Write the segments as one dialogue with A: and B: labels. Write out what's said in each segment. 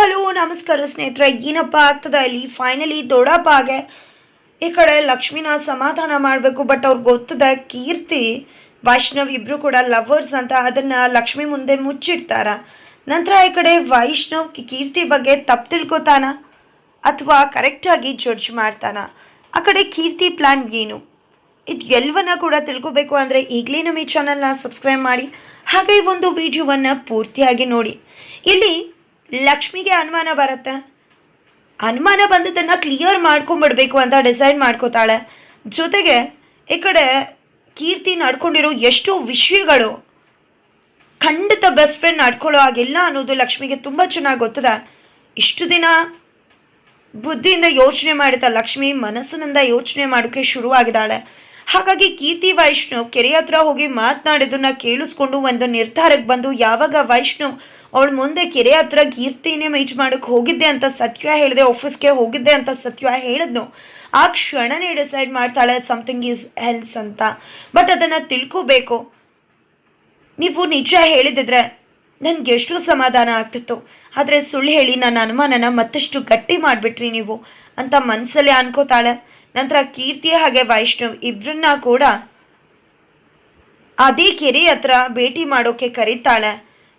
A: Hello, ನಮಸ್ಕಾರ ಸ್ನೇಹಿತರೆ. ಏನಪ್ಪ ಆಗ್ತದ ಇಲ್ಲಿ? ಫೈನಲಿ ದೊಡ್ಡಪ್ಪಾಗೆ ಈ ಕಡೆ ಲಕ್ಷ್ಮಿನ ಸಮಾಧಾನ ಮಾಡಬೇಕು ಬಟ್ ಅವ್ರಿಗೆ ಗೊತ್ತದ ಕೀರ್ತಿ, ವೈಷ್ಣವ್ ಇಬ್ಬರು ಕೂಡ ಲವರ್ಸ್ ಅಂತ, ಅದನ್ನು ಲಕ್ಷ್ಮಿ ಮುಂದೆ ಮುಚ್ಚಿಡ್ತಾರ. ನಂತರ ಈ ಕಡೆ ವೈಷ್ಣವ್ ಕೀರ್ತಿ ಬಗ್ಗೆ ತಪ್ಪು ತಿಳ್ಕೊತಾನ, ಅಥವಾ ಕರೆಕ್ಟಾಗಿ ಜಡ್ಜ್ ಮಾಡ್ತಾನ. ಆ ಕಡೆ ಕೀರ್ತಿ ಪ್ಲ್ಯಾನ್ ಏನು? ಇದು ಎಲ್ಲವನ್ನ ಕೂಡ ತಿಳ್ಕೊಬೇಕು ಅಂದರೆ ಈಗಲೇ ನಮ್ಮ ಈ ಚಾನಲ್ನ ಸಬ್ಸ್ಕ್ರೈಬ್ ಮಾಡಿ, ಹಾಗೆ ಒಂದು ವಿಡಿಯೋವನ್ನು ಪೂರ್ತಿಯಾಗಿ ನೋಡಿ. ಇಲ್ಲಿ ಲಕ್ಷ್ಮಿಗೆ ಅನುಮಾನ ಬರುತ್ತೆ? ಅನುಮಾನ ಬಂದದ್ದನ್ನು ಕ್ಲಿಯರ್ ಮಾಡ್ಕೊಂಬಿಡ್ಬೇಕು ಅಂತ ಡಿಸೈಡ್ ಮಾಡ್ಕೋತಾಳೆ. ಜೊತೆಗೆ ಈ ಕಡೆ ಕೀರ್ತಿ ನಡ್ಕೊಂಡಿರೋ ಎಷ್ಟೋ ವಿಷಯಗಳು ಖಂಡಿತ ಬೆಸ್ಟ್ ಫ್ರೆಂಡ್ ನಡ್ಕೊಳ್ಳೋ ಹಾಗೆಲ್ಲ ಅನ್ನೋದು ಲಕ್ಷ್ಮಿಗೆ ತುಂಬ ಚೆನ್ನಾಗಿ ಗೊತ್ತದ. ಇಷ್ಟು ದಿನ ಬುದ್ಧಿಯಿಂದ ಯೋಚನೆ ಮಾಡಿದ ಲಕ್ಷ್ಮಿ ಮನಸ್ಸಿನಿಂದ ಯೋಚನೆ ಮಾಡೋಕ್ಕೆ ಶುರುವಾಗಿದ್ದಾಳೆ. ಹಾಗಾಗಿ ಕೀರ್ತಿ ವೈಷ್ಣವ್ ಕೆರೆ ಹತ್ರ ಹೋಗಿ ಮಾತನಾಡೋದನ್ನ ಕೇಳಿಸ್ಕೊಂಡು ಒಂದು ನಿರ್ಧಾರಕ್ಕೆ ಬಂದು, ಯಾವಾಗ ವೈಷ್ಣವ್ ಅವಳು ಮುಂದೆ ಕೆರೆ ಹತ್ರ ಕೀರ್ತಿನೇ ಮೀಟ್ ಮಾಡೋಕ್ಕೆ ಹೋಗಿದ್ದೆ ಅಂತ ಸತ್ಯ ಹೇಳಿದೆ ಆಫೀಸ್ಗೆ ಹೋಗಿದ್ದೆ ಅಂತ ಸತ್ಯ ಹೇಳಿದ್ನು. ಆ ಕ್ಷಣನೇ ಡಿಸೈಡ್ ಮಾಡ್ತಾಳೆ ಸಮಥಿಂಗ್ ಈಸ್ ಹೆಲ್ಸ್ ಅಂತ. ಬಟ್ ಅದನ್ನು ತಿಳ್ಕೋಬೇಕು. ನೀವು ನಿಜ ಹೇಳಿದಿದ್ರೆ ನನಗೆ ಎಷ್ಟು ಸಮಾಧಾನ ಆಗ್ತಿತ್ತು. ಆದರೆ ಸುಳ್ಳು ಹೇಳಿ ನನ್ನ ಅನುಮಾನನ ಮತ್ತಷ್ಟು ಗಟ್ಟಿ ಮಾಡಿಬಿಟ್ರಿ ನೀವು ಅಂತ ಮನಸ್ಸಲ್ಲೇ ಅನ್ಕೋತಾಳೆ. ನಂತರ ಕೀರ್ತಿ ಹಾಗೆ ವೈಷ್ಣವ್ ಇಬ್ಬರನ್ನ ಕೂಡ ಅದೇ ಕೆರೆ ಹತ್ರ ಭೇಟಿ ಮಾಡೋಕೆ ಕರೀತಾಳೆ.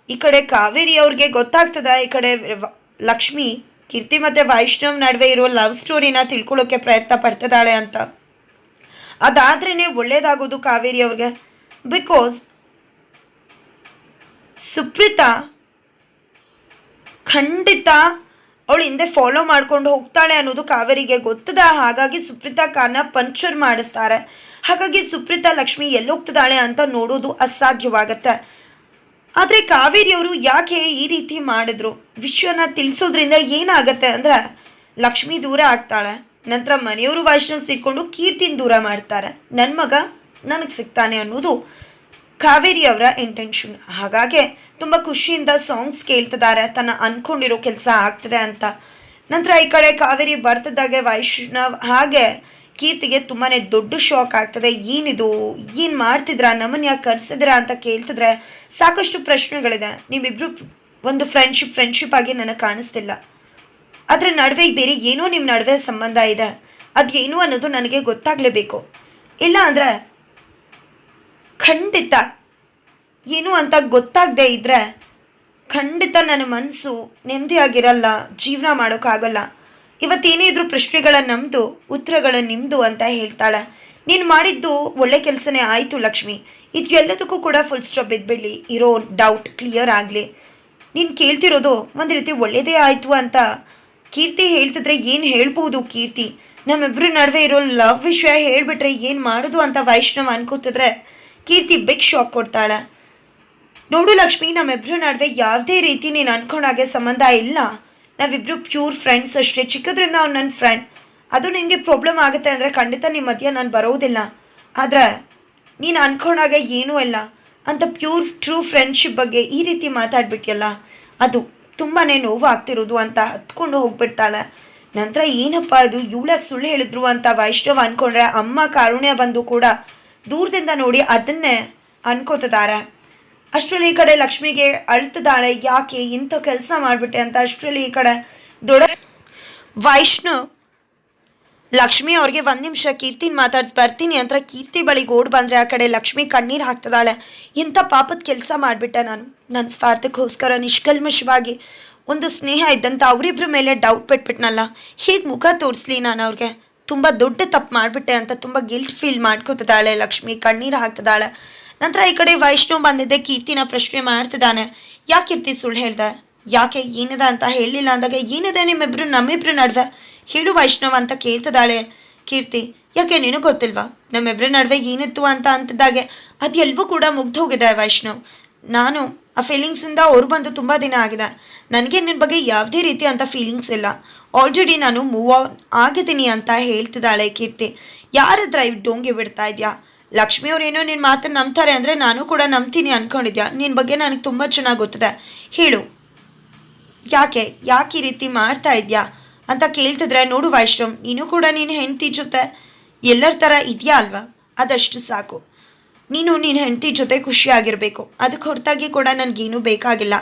A: ಈ ಕಡೆ ಕಾವೇರಿ ಅವ್ರಿಗೆ ಗೊತ್ತಾಗ್ತದ, ಈ ಕಡೆ ಲಕ್ಷ್ಮಿ, ಕೀರ್ತಿ ಮತ್ತು ವೈಷ್ಣವ್ ನಡುವೆ ಇರೋ ಲವ್ ಸ್ಟೋರಿನ ತಿಳ್ಕೊಳ್ಳೋಕೆ ಪ್ರಯತ್ನ ಪಡ್ತಿದ್ದಾಳೆ ಅಂತ. ಅದಾದ್ರೇ ಒಳ್ಳೇದಾಗೋದು ಕಾವೇರಿ ಅವ್ರಿಗೆ. ಬಿಕಾಸ್ ಸುಪ್ರೀತಾ ಖಂಡಿತ ಅವಳು ಹಿಂದೆ ಫಾಲೋ ಮಾಡ್ಕೊಂಡು ಹೋಗ್ತಾಳೆ ಅನ್ನೋದು ಕಾವೇರಿಗೆ ಗೊತ್ತದ. ಹಾಗಾಗಿ ಸುಪ್ರೀತಾ ಕಾರ್ನ ಪಂಚರ್ ಮಾಡಿಸ್ತಾರೆ. ಹಾಗಾಗಿ ಸುಪ್ರೀತಾ ಲಕ್ಷ್ಮಿ ಎಲ್ಲೋಗ್ತಿದ್ದಾಳೆ ಅಂತ ನೋಡೋದು ಅಸಾಧ್ಯವಾಗತ್ತೆ. ಆದರೆ ಕಾವೇರಿಯವರು ಯಾಕೆ ಈ ರೀತಿ ಮಾಡಿದ್ರು? ವಿಷಯನ ತಿಳಿಸೋದ್ರಿಂದ ಏನಾಗತ್ತೆ ಅಂದರೆ ಲಕ್ಷ್ಮಿ ದೂರ ಆಗ್ತಾಳೆ. ನಂತರ ಮನೆಯವರು ವೈಷ್ಣವ್ ಸಿಕ್ಕೊಂಡು ಕೀರ್ತಿನ ದೂರ ಮಾಡ್ತಾರೆ. ನನ್ನ ಮಗ ನನಗೆ ಸಿಗ್ತಾನೆ ಅನ್ನೋದು ಕಾವೇರಿ ಅವರ ಇಂಟೆನ್ಷನ್ ಹಾಗಾಗಿ ತುಂಬ ಖುಷಿಯಿಂದ ಸಾಂಗ್ಸ್ ಕೇಳ್ತಿದ್ದಾರೆ. ತನ್ನ ಅನ್ಕೊಂಡಿರೋ ಕೆಲಸ ಆಗ್ತದೆ ಅಂತ. ನಂತರ ಈ ಕಡೆ ಕಾವೇರಿ ಬರ್ತಿದ್ದಾಗೆ ವೈಷ್ಣವ್ ಹಾಗೆ ಕೀರ್ತಿಗೆ ತುಂಬಾ ದೊಡ್ಡ ಶಾಕ್ ಆಗ್ತದೆ. ಏನಿದು? ಏನು ಮಾಡ್ತಿದ್ರ? ನಮ್ಮನ್ನ ಯಾಕೆ ಕರ್ಸಿದ್ರ ಅಂತ ಕೇಳ್ತಿದ್ರೆ ಸಾಕಷ್ಟು ಪ್ರಶ್ನೆಗಳಿದೆ. ನೀವಿಬ್ರು ಒಂದು ಫ್ರೆಂಡ್ಶಿಪ್ ಫ್ರೆಂಡ್ಶಿಪ್ ಆಗಿ ನನಗೆ ಕಾಣಿಸ್ತಿಲ್ಲ. ಅದರ ನಡುವೆ ಬೇರೆ ಏನೋ ನಿಮ್ಮ ನಡುವೆ ಸಂಬಂಧ ಇದೆ. ಅದೇನು ಅನ್ನೋದು ನನಗೆ ಗೊತ್ತಾಗಲೇಬೇಕು. ಇಲ್ಲ ಅಂದರೆ ಖಂಡಿತ. ಏನು ಅಂತ ಗೊತ್ತಾಗದೆ ಇದ್ದರೆ ಖಂಡಿತ ನನ್ನ ಮನಸ್ಸು ನೆಮ್ಮದಿಯಾಗಿರಲ್ಲ, ಜೀವನ ಮಾಡೋಕ್ಕಾಗಲ್ಲ. ಇವತ್ತೇನೇ ಇದ್ರೂ ಪ್ರಶ್ನೆಗಳ ನಮ್ಮದು ಉತ್ತರಗಳ ನಿಮ್ಮದು ಅಂತ ಹೇಳ್ತಾಳೆ. ನೀನು ಮಾಡಿದ್ದು ಒಳ್ಳೆ ಕೆಲಸನೇ ಆಯಿತು ಲಕ್ಷ್ಮಿ. ಇದು ಎಲ್ಲದಕ್ಕೂ ಕೂಡ ಫುಲ್ ಸ್ಟಾಪ್ ಇದ್ಬಿಡಲಿ ಇರೋ ಡೌಟ್ ಕ್ಲಿಯರ್ ಆಗಲಿ. ನೀನು ಕೇಳ್ತಿರೋದು ಒಂದು ರೀತಿ ಒಳ್ಳೆಯದೇ ಆಯಿತು ಅಂತ. ಕೀರ್ತಿ ಹೇಳ್ತಿದ್ರೆ ಏನು ಹೇಳ್ಬೋದು ಕೀರ್ತಿ? ನಮ್ಮಿಬ್ಬರ ನಡುವೆ ಇರೋ ಲವ್ ವಿಷಯ ಹೇಳಿಬಿಟ್ರೆ ಏನು ಮಾಡೋದು ಅಂತ ವೈಷ್ಣವ್ ಅನ್ಕೋತಿದ್ರೆ ಕೀರ್ತಿ ಬಿಗ್ ಶಾಕ್ ಕೊಡ್ತಾಳೆ. ನೋಡು ಲಕ್ಷ್ಮಿ, ನಮ್ಮಿಬ್ರ ನಡುವೆ ಯಾವುದೇ ರೀತಿ ನೀನು ಅನ್ಕೊಂಡಾಗೆ ಸಂಬಂಧ ಇಲ್ಲ. ನಾವಿಬ್ರು ಪ್ಯೂರ್ ಫ್ರೆಂಡ್ಸ್ ಅಷ್ಟೇ. ಚಿಕ್ಕದ್ರಿಂದ ಅವ್ನು ನನ್ನ ಫ್ರೆಂಡ್ ಅದು ನಿನಗೆ ಪ್ರಾಬ್ಲಮ್ ಆಗುತ್ತೆ ಅಂದರೆ ಖಂಡಿತ ನಿಮ್ಮ ಮಧ್ಯೆ ನಾನು ಬರೋದಿಲ್ಲ. ಆದರೆ ನೀನು ಅನ್ಕೊಂಡಾಗ ಏನೂ ಇಲ್ಲ. ಅಂತ ಪ್ಯೂರ್ ಟ್ರೂ ಫ್ರೆಂಡ್ಶಿಪ್ ಬಗ್ಗೆ ಈ ರೀತಿ ಮಾತಾಡ್ಬಿಟ್ಟಿಯಲ್ಲ ಅದು ತುಂಬಾ ನೋವು ಆಗ್ತಿರೋದು ಅಂತ ಹತ್ಕೊಂಡು ಹೋಗ್ಬಿಡ್ತಾಳೆ. ನಂತರ ಏನಪ್ಪ ಅದು ಇವಳಕ್ಕೆ ಸುಳ್ಳು ಹೇಳಿದ್ರು ಅಂತ ವೈಷ್ಣವ್ ಅನ್ಕೊಂಡ್ರೆ ಅಮ್ಮ ಕಾರುಣ್ಯ ಬಂದು ಕೂಡ ದೂರದಿಂದ ನೋಡಿ ಅದನ್ನೇ ಅನ್ಕೋತಿದ್ದಾರೆ. ಅಷ್ಟರಲ್ಲಿ ಈ ಕಡೆ ಲಕ್ಷ್ಮಿಗೆ ಅಳ್ತಿದ್ದಾಳೆ. ಯಾಕೆ ಇಂಥ ಕೆಲಸ ಮಾಡಿಬಿಟ್ಟೆ ಅಂತ ಅಷ್ಟರಲ್ಲಿ ಈ ಕಡೆ ದೊಡ್ಡ ವೈಷ್ಣು. ಲಕ್ಷ್ಮಿ ಅವ್ರಿಗೆ ಒಂದು ನಿಮಿಷ ಕೀರ್ತಿನ ಮಾತಾಡ್ಸಿ, ಬರ್ತೀನಿ ಅಂತ ಕೀರ್ತಿ ಬಳಿ ಓಡ್ ಬಂದರೆ ಆ ಕಡೆ ಲಕ್ಷ್ಮಿ ಕಣ್ಣೀರು ಹಾಕ್ತಿದ್ದಾಳೆ. ಇಂಥ ಪಾಪದ ಕೆಲಸ ಮಾಡಿಬಿಟ್ಟೆ ನಾನು. ನನ್ನ ಸ್ವಾರ್ಥಕ್ಕೋಸ್ಕರ ನಿಷ್ಕಲ್ಮಶವಾಗಿ ಒಂದು ಸ್ನೇಹ ಇದ್ದಂಥ ಅವರಿಬ್ಬರ ಮೇಲೆ ಡೌಟ್ ಬಿಟ್ಬಿಟ್ನಲ್ಲ ಹೀಗೆ ಮುಖ ತೋರಿಸ್ಲಿ ನಾನು ಅವ್ರಿಗೆ? ತುಂಬ ದೊಡ್ಡ ತಪ್ಪು ಮಾಡಿಬಿಟ್ಟೆ ಅಂತ ತುಂಬ ಗಿಲ್ಟ್ ಫೀಲ್ ಮಾಡ್ಕೊತಿದ್ದಾಳೆ. ಲಕ್ಷ್ಮಿ ಕಣ್ಣೀರು ಹಾಕ್ತಿದ್ದಾಳೆ. ನಂತರ ಈ ಕಡೆ ವೈಷ್ಣವ್ ಬಂದಿದ್ದೆ, ಕೀರ್ತಿನ ಪ್ರಶ್ನೆ ಮಾಡ್ತಿದ್ದಾನೆ. ಯಾಕೆ ಕೀರ್ತಿ ಸುಳ್ಳು ಹೇಳ್ದೆ? ಯಾಕೆ ಏನಿದೆ ಅಂತ ಹೇಳಲಿಲ್ಲ ಅಂದಾಗ ಏನಿದೆ ನಿಮ್ಮಿಬ್ರು, ನಮ್ಮಿಬ್ರು ನಡುವೆ? ಹೇಳು ವೈಷ್ಣವ್ ಅಂತ ಕೇಳ್ತಿದ್ದಾಳೆ. ಕೀರ್ತಿ, ಯಾಕೆ ನೀನು ಗೊತ್ತಿಲ್ವಾ? ನಮ್ಮಿಬ್ರ ನಡುವೆ ಏನಿತ್ತು ಅಂತ ಅಂತಿದ್ದಾಗೆ, ಅದು ಎಲ್ಲವೂ ಕೂಡ ಮುಗ್ದು ಹೋಗಿದೆ ವೈಷ್ಣವ್. ನಾನು ಆ ಫೀಲಿಂಗ್ಸಿಂದ ಅವ್ರು ಬಂದು ತುಂಬ ದಿನ ಆಗಿದೆ. ನನಗೆ ನಿನ್ನ ಬಗ್ಗೆ ಯಾವುದೇ ರೀತಿ ಅಂತ ಫೀಲಿಂಗ್ಸ್ ಇಲ್ಲ. ಆಲ್ರೆಡಿ ನಾನು ಮೂವ್ ಆಗಿದ್ದೀನಿ ಅಂತ ಹೇಳ್ತಿದ್ದಾಳೆ ಕೀರ್ತಿ. ಯಾರ ಹತ್ರ ಇವ್ ಡೋಂಗಿ ಬಿಡ್ತಾ ಇದೆಯಾ? ಏನೋ ನಿನ್ನ ಮಾತನ್ನು ನಂಬ್ತಾರೆ ಅಂದರೆ ನಾನು ಕೂಡ ನಂಬ್ತೀನಿ ಅಂದ್ಕೊಂಡಿದ್ಯಾ ನಿನ್ನ ಬಗ್ಗೆ ನನಗೆ ತುಂಬ ಚೆನ್ನಾಗಿ ಗೊತ್ತಿದೆ. ಹೇಳು. ಯಾಕೆ? ಯಾಕೆ ಈ ರೀತಿ ಮಾಡ್ತಾ ಇದೆಯಾ? ಅಂತ ಕೇಳ್ತಿದ್ರೆ, ನೋಡು ವೈಶ್ರಮ್ ನೀನು ಕೂಡ ನೀನು ಹೆಣ್ಣು ಜೊತೆ ಎಲ್ಲರ ಥರ ಇದೆಯಾ ಅಲ್ವಾ? ಅದಷ್ಟು ಸಾಕು. ನೀನು ನಿನ್ನ ಹೆಂಡತಿ ಜೊತೆ ಖುಷಿಯಾಗಿರಬೇಕು. ಅದಕ್ಕೆ ಹೊರತಾಗಿ ಕೂಡ ನನಗೇನು ಬೇಕಾಗಿಲ್ಲ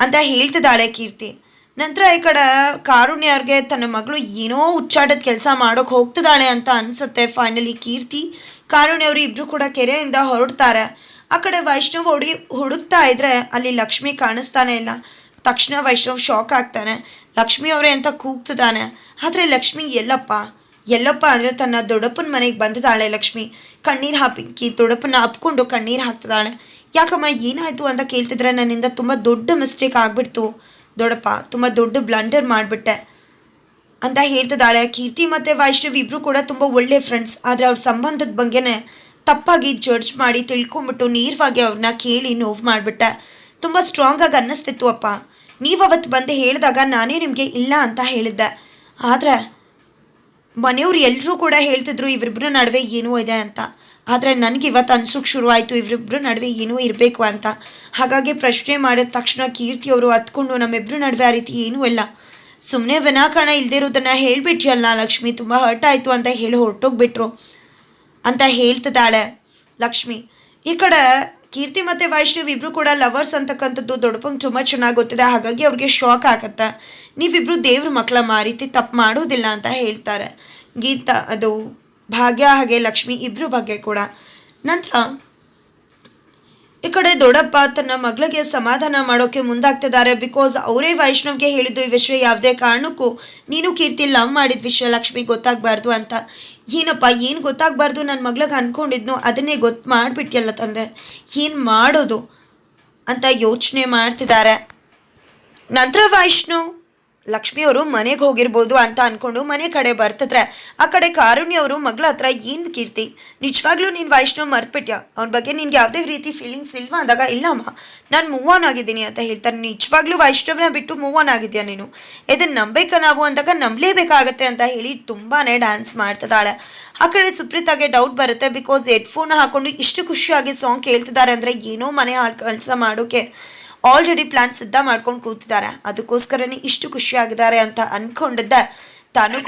A: ಅಂತ ಹೇಳ್ತಿದ್ದಾಳೆ ಕೀರ್ತಿ. ನಂತರ ಈ ಕಡೆ ಕಾರುಣ್ಯವ್ರಿಗೆ ತನ್ನ ಮಗಳು ಏನೋ ಹುಚ್ಚಾಟದ ಕೆಲಸ ಮಾಡೋಕೆ ಹೋಗ್ತಿದ್ದಾಳೆ ಅಂತ ಅನ್ಸುತ್ತೆ ಫೈನಲಿ ಕೀರ್ತಿ. ಕಾರುಣ್ಯವರು ಇಬ್ಬರು ಕೂಡ ಕೆರೆಯಿಂದ ಹೊರಡ್ತಾರೆ. ಆ ಕಡೆ ವೈಷ್ಣವ್ ಹುಡಿ ಹುಡುಕ್ತಾ ಇದ್ರೆ ಅಲ್ಲಿ ಲಕ್ಷ್ಮಿ ಕಾಣಿಸ್ತಾನೆ ಇಲ್ಲ. ತಕ್ಷಣ ವೈಷ್ಣವ್ ಶಾಕ್ ಆಗ್ತಾನೆ. ಲಕ್ಷ್ಮಿ ಅವರೇ ಅಂತ ಕೂಗ್ತಿದ್ದಾನೆ. ಆದರೆ ಲಕ್ಷ್ಮಿ ಎಲ್ಲಪ್ಪ ಎಲ್ಲಪ್ಪ ಅಂದರೆ ತನ್ನ ದೊಡ್ಡಪ್ಪನ ಮನೆಗೆ ಬಂದಿದ್ದಾಳೆ ಲಕ್ಷ್ಮಿ. ಕಣ್ಣೀರು ಹಾಕಿ ದೊಡ್ಡಪ್ಪನ ಅಪ್ಕೊಂಡು ಕಣ್ಣೀರು ಹಾಕ್ತಿದ್ದಾಳೆ. ಯಾಕಮ್ಮ, ಏನಾಯಿತು ಅಂತ ಕೇಳ್ತಿದ್ರೆ ನನ್ನಿಂದ ತುಂಬ ದೊಡ್ಡ ಮಿಸ್ಟೇಕ್ ಆಗಿಬಿಡ್ತು. ದೊಡ್ಡಪ್ಪ, ತುಂಬ ದೊಡ್ಡ ಬ್ಲಂಡರ್ ಮಾಡಿಬಿಟ್ಟೆ. ಅಂತ ಹೇಳ್ತಿದ್ದಾಳೆ. ಕೀರ್ತಿ ಮತ್ತು ವೈಷ್ಣವ್ ಇಬ್ಬರು ಕೂಡ ತುಂಬ ಒಳ್ಳೆ ಫ್ರೆಂಡ್ಸ್ ಆದರೆ ಅವ್ರ ಸಂಬಂಧದ ಬಗ್ಗೆನೇ ತಪ್ಪಾಗಿ ಜಡ್ಜ್ ಮಾಡಿ ತಿಳ್ಕೊಂಬಿಟ್ಟು ನೇರವಾಗಿ ಅವ್ರನ್ನ ಕೇಳಿ ನೋವು ಮಾಡಿಬಿಟ್ಟೆ. ತುಂಬ ಸ್ಟ್ರಾಂಗಾಗಿ ಅನ್ನಿಸ್ತಿತ್ತು ಅಪ್ಪ. ನೀವು ಅವತ್ತು ಬಂದು ಹೇಳಿದಾಗ ನಾನೇ ನಿಮಗೆ ಇಲ್ಲ ಅಂತ ಹೇಳಿದ್ದೆ. ಆದರೆ ಮನೆಯವ್ರು ಎಲ್ಲರೂ ಕೂಡ ಹೇಳ್ತಿದ್ರು ಇವರಿಬ್ಬರ ನಡುವೆ ಏನೂ ಇದೆ ಅಂತ. ಆದರೆ ನನಗೆ ಇವತ್ತು ಅನ್ಸೋಕ್ಕೆ ಶುರುವಾಯಿತು ಇವರಿಬ್ಬರ ನಡುವೆ ಏನೂ ಇರಬೇಕು ಅಂತ. ಹಾಗಾಗಿ ಪ್ರಶ್ನೆ ಮಾಡಿದ ತಕ್ಷಣ ಕೀರ್ತಿಯವರು ಹತ್ಕೊಂಡು ನಮ್ಮಿಬ್ಬರ ನಡುವೆ ಆ ರೀತಿ ಏನೂ ಇಲ್ಲ. ಸುಮ್ಮನೆ ವಿನಾಕಾರಣ ಇಲ್ಲದೆ ಇರೋದನ್ನು ಹೇಳ್ಬಿಟ್ಯಲ್ಲ, ಲಕ್ಷ್ಮಿ ತುಂಬ ಹರ್ಟ್ ಆಯಿತು ಅಂತ ಹೇಳಿ ಹೊರಟೋಗ್ಬಿಟ್ರು. ಅಂತ ಹೇಳ್ತಿದ್ದಾಳೆ ಲಕ್ಷ್ಮಿ. ಈ ಕಡೆ ಕೀರ್ತಿ ಮತ್ತು ವೈಷ್ಣವ್ ಇಬ್ರು ಕೂಡ ಲವರ್ಸ್ ಅಂತಕ್ಕಂಥದ್ದು ದೊಡ್ಡಪ್ಪಂಗೆ ತುಂಬ ಚೆನ್ನಾಗಿ ಗೊತ್ತಿದೆ. ಹಾಗಾಗಿ ಅವ್ರಿಗೆ ಶಾಕ್ ಆಗತ್ತೆ. ನೀವಿಬ್ರು ದೇವ್ರ ಮಕ್ಕಳ ಮಾರೀತಿ ತಪ್ಪು ಮಾಡೋದಿಲ್ಲ ಅಂತ ಹೇಳ್ತಾರೆ. ಗೀತಾ, ಅದು ಭಾಗ್ಯ ಹಾಗೆ ಲಕ್ಷ್ಮಿ ಇಬ್ರು ಬಗ್ಗೆ ಕೂಡ. ನಂತರ ಕಡೆ ದೊಡ್ಡಪ್ಪ ತನ್ನ ಮಗಳಿಗೆ ಸಮಾಧಾನ ಮಾಡೋಕೆ ಮುಂದಾಗ್ತಿದ್ದಾರೆ. ಬಿಕಾಸ್ ಅವರೇ ವೈಷ್ಣವ್ಗೆ ಹೇಳಿದ್ದು ಈ ವಿಷಯ ಯಾವುದೇ ಕಾರಣಕ್ಕೂ ನೀನು ಕೀರ್ತಿ ಲವ್ ಮಾಡಿದ ವಿಷಯ ಲಕ್ಷ್ಮಿ ಗೊತ್ತಾಗಬಾರ್ದು ಅಂತ. ಏನಪ್ಪ, ಏನು ಗೊತ್ತಾಗಬಾರ್ದು? ನನ್ನ ಮಗ್ಳಿಗೆ ಅಂದ್ಕೊಂಡಿದ್ನೋ ಅದನ್ನೇ ಗೊತ್ತು ಮಾಡಿಬಿಟ್ಟಿಯಲ್ಲ ತಂದೆ. ಏನು ಮಾಡೋದು ಅಂತ ಯೋಚನೆ ಮಾಡ್ತಿದ್ದಾರೆ. ನಂತರ ವೈಷ್ಣವ್ ಲಕ್ಷ್ಮಿಯವರು ಮನೆಗೆ ಹೋಗಿರ್ಬೋದು ಅಂತ ಅಂದ್ಕೊಂಡು ಮನೆ ಕಡೆ ಬರ್ತಿದ್ರೆ ಆ ಕಡೆ ಕಾರುಣ್ಯ ಅವರು ಮಗಳ ಹತ್ರ ಏನು ಕೀರ್ತಿ? ನಿಜವಾಗ್ಲೂ ನೀನು ವೈಷ್ಣವ್ ಮರ್ತ್ಬಿಟ್ಯಾ? ಅವ್ನ ಬಗ್ಗೆ ನಿನ್ಗೆ ಯಾವುದೇ ರೀತಿ ಫೀಲಿಂಗ್ಸ್ ಇಲ್ವಾ ಅಂದಾಗ ಇಲ್ಲಮ್ಮ ನಾನು ಮೂವ್ ಆನ್ ಆಗಿದ್ದೀನಿ ಅಂತ ಹೇಳ್ತಾರೆ. ನಿಜವಾಗ್ಲೂ ವೈಷ್ಣವ್ನ ಬಿಟ್ಟು ಮೂವ್ ಆನ್ ಆಗಿದ್ಯಾ ನೀನು? ಇದನ್ನು ನಂಬೇಕಾ ನಾವು ಅಂದಾಗ, ನಂಬಲೇಬೇಕಾಗತ್ತೆ ಅಂತ ಹೇಳಿ ತುಂಬಾ ಡ್ಯಾನ್ಸ್ ಮಾಡ್ತಿದ್ದಾಳೆ. ಆ ಕಡೆ ಸುಪ್ರೀತಾಗೆ ಡೌಟ್ ಬರುತ್ತೆ ಬಿಕಾಸ್ ಹೆಡ್ಫೋನ್ ಹಾಕೊಂಡು ಇಷ್ಟು ಖುಷಿಯಾಗಿ ಸಾಂಗ್ ಕೇಳ್ತಿದ್ದಾರೆ ಅಂದರೆ ಏನೋ ಮನೆ ಕೆಲಸ ಮಾಡೋಕೆ. ಆಲ್ರೆಡಿ ಪ್ಲಾನ್ ಸಿದ್ಧ ಮಾಡ್ಕೊಂಡು ಕೂತಿದ್ದಾರೆ. ಅದಕ್ಕೋಸ್ಕರನೇ ಇಷ್ಟು ಖುಷಿಯಾಗಿದ್ದಾರೆ ಅಂತ ಅನ್ಕೊಂಡಿದ್ದೆ. ತಾನು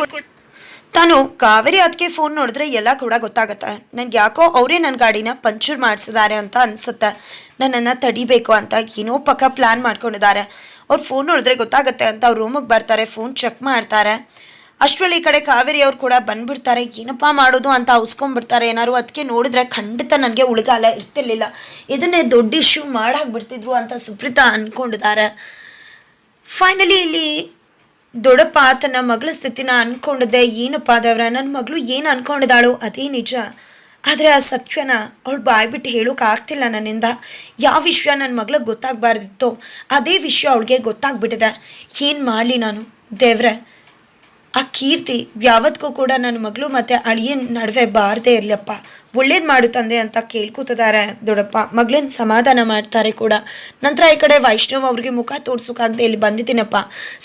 A: ತಾನು ಕಾವೇರಿ ಅದಕ್ಕೆ ಫೋನ್ ನೋಡಿದ್ರೆ ಎಲ್ಲ ಕೂಡ ಗೊತ್ತಾಗುತ್ತೆ. ನನಗೆ ಯಾಕೋ ಅವರೇ ನನ್ನ ಗಾಡಿನ ಪಂಚರ್ ಮಾಡಿಸಿದ್ದಾರೆ ಅಂತ ಅನ್ಸುತ್ತೆ. ನನ್ನನ್ನು ತಡಿಬೇಕು ಅಂತ ಏನೋ ಪಕ್ಕ ಪ್ಲ್ಯಾನ್ ಮಾಡ್ಕೊಂಡಿದ್ದಾರೆ. ಅವ್ರು ಫೋನ್ ನೋಡಿದ್ರೆ ಗೊತ್ತಾಗುತ್ತೆ ಅಂತ ಅವ್ರು ರೂಮಿಗೆ ಬರ್ತಾರೆ ಫೋನ್ ಚೆಕ್ ಮಾಡ್ತಾರೆ. ಅಷ್ಟರಲ್ಲಿ ಈ ಕಡೆ ಕಾವೇರಿ ಅವ್ರು ಕೂಡ ಬಂದ್ಬಿಡ್ತಾರೆ. ಏನಪ್ಪ ಮಾಡೋದು ಅಂತ ಉಸ್ಕೊಂಡ್ಬಿಡ್ತಾರೆ. ಏನಾರು ಅದಕ್ಕೆ ನೋಡಿದ್ರೆ ಖಂಡಿತ ನನಗೆ ಉಳಿಗಾಲ ಇರ್ತಿರ್ಲಿಲ್ಲ. ಇದನ್ನೇ ದೊಡ್ಡ ಇಶ್ಯೂ ಮಾಡಾಕ್ಬಿಡ್ತಿದ್ರು ಅಂತ ಸುಪ್ರೀತಾ ಅಂದ್ಕೊಂಡಿದ್ದಾರೆ ಫೈನಲಿ ಇಲ್ಲಿ ದೊಡ್ಡಪ್ಪ ತನ್ನ ಮಗಳ ಸ್ಥಿತಿನ ಅನ್ಕೊಂಡಿದ್ದೆ. ಏನಪ್ಪ ದೇವ್ರ ನನ್ನ ಮಗಳು ಏನು ಅನ್ಕೊಂಡಿದ್ದಾಳು? ಅದೇ ನಿಜ. ಆದರೆ ಆ ಸತ್ಯನ ಅವಳು ಬಾಯ್ಬಿಟ್ಟು ಹೇಳೋಕೆ ಆಗ್ತಿಲ್ಲ ನನ್ನಿಂದ. ಯಾವ ವಿಷಯ ನನ್ನ ಮಗಳಿಗೆ ಗೊತ್ತಾಗಬಾರ್ದಿತ್ತೋ, ಅದೇ ವಿಷಯ ಅವಳಿಗೆ ಗೊತ್ತಾಗ್ಬಿಟ್ಟಿದೆ. ಏನು ಮಾಡಲಿ ನಾನು? ದೇವ್ರೆ ಆ ಕೀರ್ತಿ ಯಾವತ್ತಿಗೂ ಕೂಡ ನನ್ನ ಮಗಳು ಮತ್ತು ಅಳಿಯನ ನಡುವೆ ಬಾರದೇ ಇರಲಪ್ಪ ಒಳ್ಳೇದು ಮಾಡು ತಂದೆ ಅಂತ ಕೇಳ್ಕೊತಿದ್ದಾರೆ ದೊಡ್ಡಪ್ಪ. ಮಗಳನ್ನ ಸಮಾಧಾನ ಮಾಡ್ತಾರೆ ಕೂಡ. ನಂತರ ಈ ಕಡೆ ವೈಷ್ಣವ್ ಅವ್ರಿಗೆ ಮುಖ ತೋರ್ಸೋಕ್ಕಾಗದೆ ಇಲ್ಲಿ ಬಂದಿದ್ದೀನಪ್ಪ.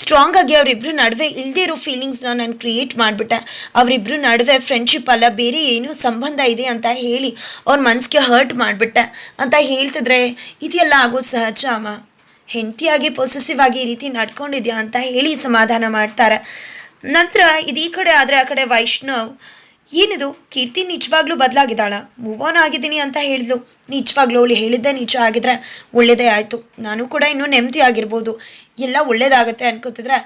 A: ಸ್ಟ್ರಾಂಗ್ ಆಗಿ ಅವರಿಬ್ಬರು ನಡುವೆ ಇಲ್ಲದೇ ಇರೋ ಫೀಲಿಂಗ್ಸ್ನ ನಾನು ಕ್ರಿಯೇಟ್ ಮಾಡಿಬಿಟ್ಟೆ. ಅವರಿಬ್ಬರು ನಡುವೆ ಫ್ರೆಂಡ್ಶಿಪ್ ಅಲ್ಲ, ಬೇರೆ ಏನೂ ಸಂಬಂಧ ಇದೆ ಅಂತ ಹೇಳಿ ಅವ್ರ ಮನಸ್ಸಿಗೆ ಹರ್ಟ್ ಮಾಡಿಬಿಟ್ಟೆ. ಅಂತ ಹೇಳ್ತಿದ್ರೆ ಇದೆಲ್ಲ ಆಗೋ ಸಹಜ ಅಮ್ಮ. ಹೆಂಡತಿಯಾಗಿ ಪೊಸೆಸಿವ್ ಆಗಿ ಈ ರೀತಿ ನಡ್ಕೊಂಡಿದ್ಯಾ? ಅಂತ ಹೇಳಿ ಸಮಾಧಾನ ಮಾಡ್ತಾರೆ. ನಂತರ ಇದು ಈ ಕಡೆ ಆದರೆ ಆ ಕಡೆ ವೈಷ್ಣವ್, ಏನಿದು? ಕೀರ್ತಿ ನಿಜವಾಗ್ಲೂ ಬದಲಾಗಿದ್ದಾಳ? ಮೂವ್ ಆನ್ ಆಗಿದ್ದೀನಿ ಅಂತ ಹೇಳಿದ್ಲು. ನಿಜವಾಗ್ಲೂ ಅವಳು ಹೇಳಿದ್ದೆ ನಿಜ ಆಗಿದ್ರೆ ಒಳ್ಳೇದೇ ಆಯಿತು. ನಾನು ಕೂಡ ಇನ್ನೂ ನೆಮ್ಮದಿ ಆಗಿರ್ಬೋದು. ಎಲ್ಲ ಒಳ್ಳೇದಾಗತ್ತೆ ಅನ್ಕೋತಿದ್ರೆ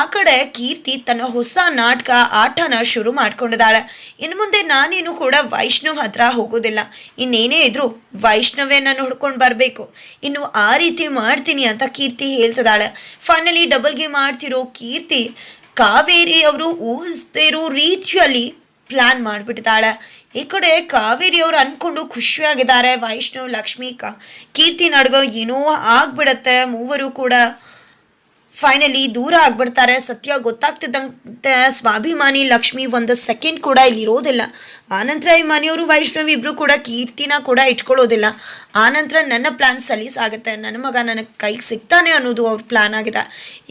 A: ಆ ಕಡೆ ಕೀರ್ತಿ ತನ್ನ ಹೊಸ ನಾಟಕ, ಆಟನ ಶುರು ಮಾಡ್ಕೊಂಡಿದ್ದಾಳೆ. ಇನ್ನು ಮುಂದೆ ನಾನೇನು ಕೂಡ ವೈಷ್ಣವ್ ಹತ್ರ ಹೋಗೋದಿಲ್ಲ. ಇನ್ನೇನೇ ಇದ್ರು ವೈಷ್ಣವೇ ನಾನು ಹುಡ್ಕೊಂಡು ಬರಬೇಕು. ಇನ್ನು ಆ ರೀತಿ ಮಾಡ್ತೀನಿ ಅಂತ ಕೀರ್ತಿ ಹೇಳ್ತಿದ್ದಾಳೆ. ಫೈನಲಿ ಡಬಲ್ ಗೇಮ್ ಆಡ್ತಿರೋ ಕೀರ್ತಿ ಕಾವೇರಿ ಅವರು ಊಹಿಸದೇ ಇರೋ ರೀತಿಯಲ್ಲಿ ಪ್ಲ್ಯಾನ್ ಮಾಡಿಬಿಟ್ಟಿದ್ದಾಳೆ. ಈ ಕಡೆ ಕಾವೇರಿ ಅವರು ಅಂದ್ಕೊಂಡು ಖುಷಿಯಾಗಿದ್ದಾರೆ. ವೈಷ್ಣವ್, ಲಕ್ಷ್ಮಿ, ಕ ಕೀರ್ತಿ ನಡುವೆ ಏನೋ ಆಗ್ಬಿಡತ್ತೆ. ಮೂವರು ಕೂಡ ಫೈನಲಿ ದೂರ ಆಗ್ಬಿಡ್ತಾರೆ. ಸತ್ಯ ಗೊತ್ತಾಗ್ತಿದ್ದಂತೆ ಸ್ವಾಭಿಮಾನಿ, ಲಕ್ಷ್ಮಿ ಒಂದು ಸೆಕೆಂಡ್ ಕೂಡ ಇಲ್ಲಿ ಇರೋದಿಲ್ಲ ಆನಂತರ ಈ ಮನೆಯವರು, ವೈಷ್ಣವ್ ಇಬ್ಬರು ಕೂಡ ಕೀರ್ತಿನ ಕೂಡ ಇಟ್ಕೊಳ್ಳೋದಿಲ್ಲ. ಆನಂತರ ನನ್ನ ಪ್ಲ್ಯಾನ್ ಸಲೀಸಾಗುತ್ತೆ ನನ್ನ ಮಗ ನನಗೆ ಕೈಗೆ ಸಿಗ್ತಾನೆ ಅನ್ನೋದು ಅವ್ರ ಪ್ಲ್ಯಾನ್ ಆಗಿದೆ.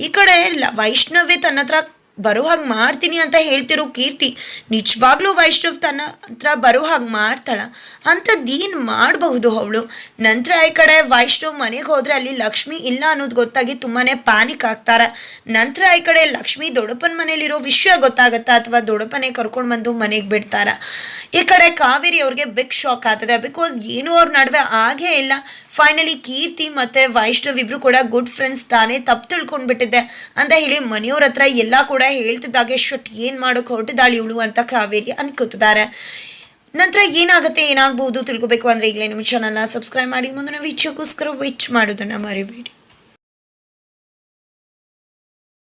A: ಈ ಕಡೆ ಲ ವೈಷ್ಣವೇ ತನ್ನ ಹತ್ರ ಬರೋ ಹಾಗೆ ಮಾಡ್ತೀನಿ ಅಂತ ಹೇಳ್ತಿರೋ ಕೀರ್ತಿ ನಿಜವಾಗ್ಲೂ ವೈಷ್ಣವ್ ತನ್ನ ಹತ್ರ ಬರೋ ಹಾಗೆ ಮಾಡ್ತಾಳ. ಅಂತ ದೀನ್ ಮಾಡಬಹುದು ಅವಳು? ನಂತರ ಈ ಕಡೆ ವೈಷ್ಣವ್ ಮನೆಗೆ ಹೋದರೆ ಅಲ್ಲಿ ಲಕ್ಷ್ಮಿ ಇಲ್ಲ ಅನ್ನೋದು ಗೊತ್ತಾಗಿ ತುಂಬಾ ಪ್ಯಾನಿಕ್ ಆಗ್ತಾರೆ. ನಂತರ ಈ ಕಡೆ ಲಕ್ಷ್ಮಿ ದೊಡ್ಡಪ್ಪನ ಮನೇಲಿರೋ ವಿಷಯ ಗೊತ್ತಾಗತ್ತಾ ಅಥವಾ ದೊಡ್ಡಪ್ಪನೇ ಕರ್ಕೊಂಡು ಬಂದು ಮನೆಗೆ ಬಿಡ್ತಾರ? ಈ ಕಡೆ ಕಾವೇರಿ ಅವ್ರಿಗೆ ಬಿಗ್ ಶಾಕ್ ಆಗ್ತದೆ. ಬಿಕಾಸ್ ಏನೂ ಅವ್ರ ನಡುವೆ ಆಗೇ ಇಲ್ಲ. ಫೈನಲಿ ಕೀರ್ತಿ ಮತ್ತು ವೈಷ್ಣವ್ ಇಬ್ರು ಕೂಡ ಗುಡ್ ಫ್ರೆಂಡ್ಸ್ ತಾನೇ ತಪ್ಪು ತಿಳ್ಕೊಂಡ್ಬಿಟ್ಟಿದ್ದೆ. ಅಂತ ಹೇಳಿ ಮನೆಯವ್ರ ಹತ್ರ ಎಲ್ಲ ಕೂಡ ಹೇಳ್ತಿದ್ದಾಗೆ ಶಟ್ ಏನು ಮಾಡೋಕೆ ಹೊರಟಿದ್ದಾಳೆ ಇವಳು ಅಂತ ಕಾವೇರಿ ಅನ್ಕೋತಿದ್ದಾರೆ. ನಂತರ ಏನಾಗುತ್ತೆ, ಏನಾಗ್ಬೋದು ತಿಳ್ಕೊಬೇಕು ಅಂದರೆ ಈಗಲೇ ನಿಮ್ಮ ಚಾನಲ್ನ ಸಬ್ಸ್ಕ್ರೈಬ್ ಮಾಡಿ. ಮುಂದಿನ ವಿಡಿಯೋಗೋಸ್ಕರ ವಿಚ್ ಮಾಡೋದನ್ನು ಮರಿಬೇಡಿ.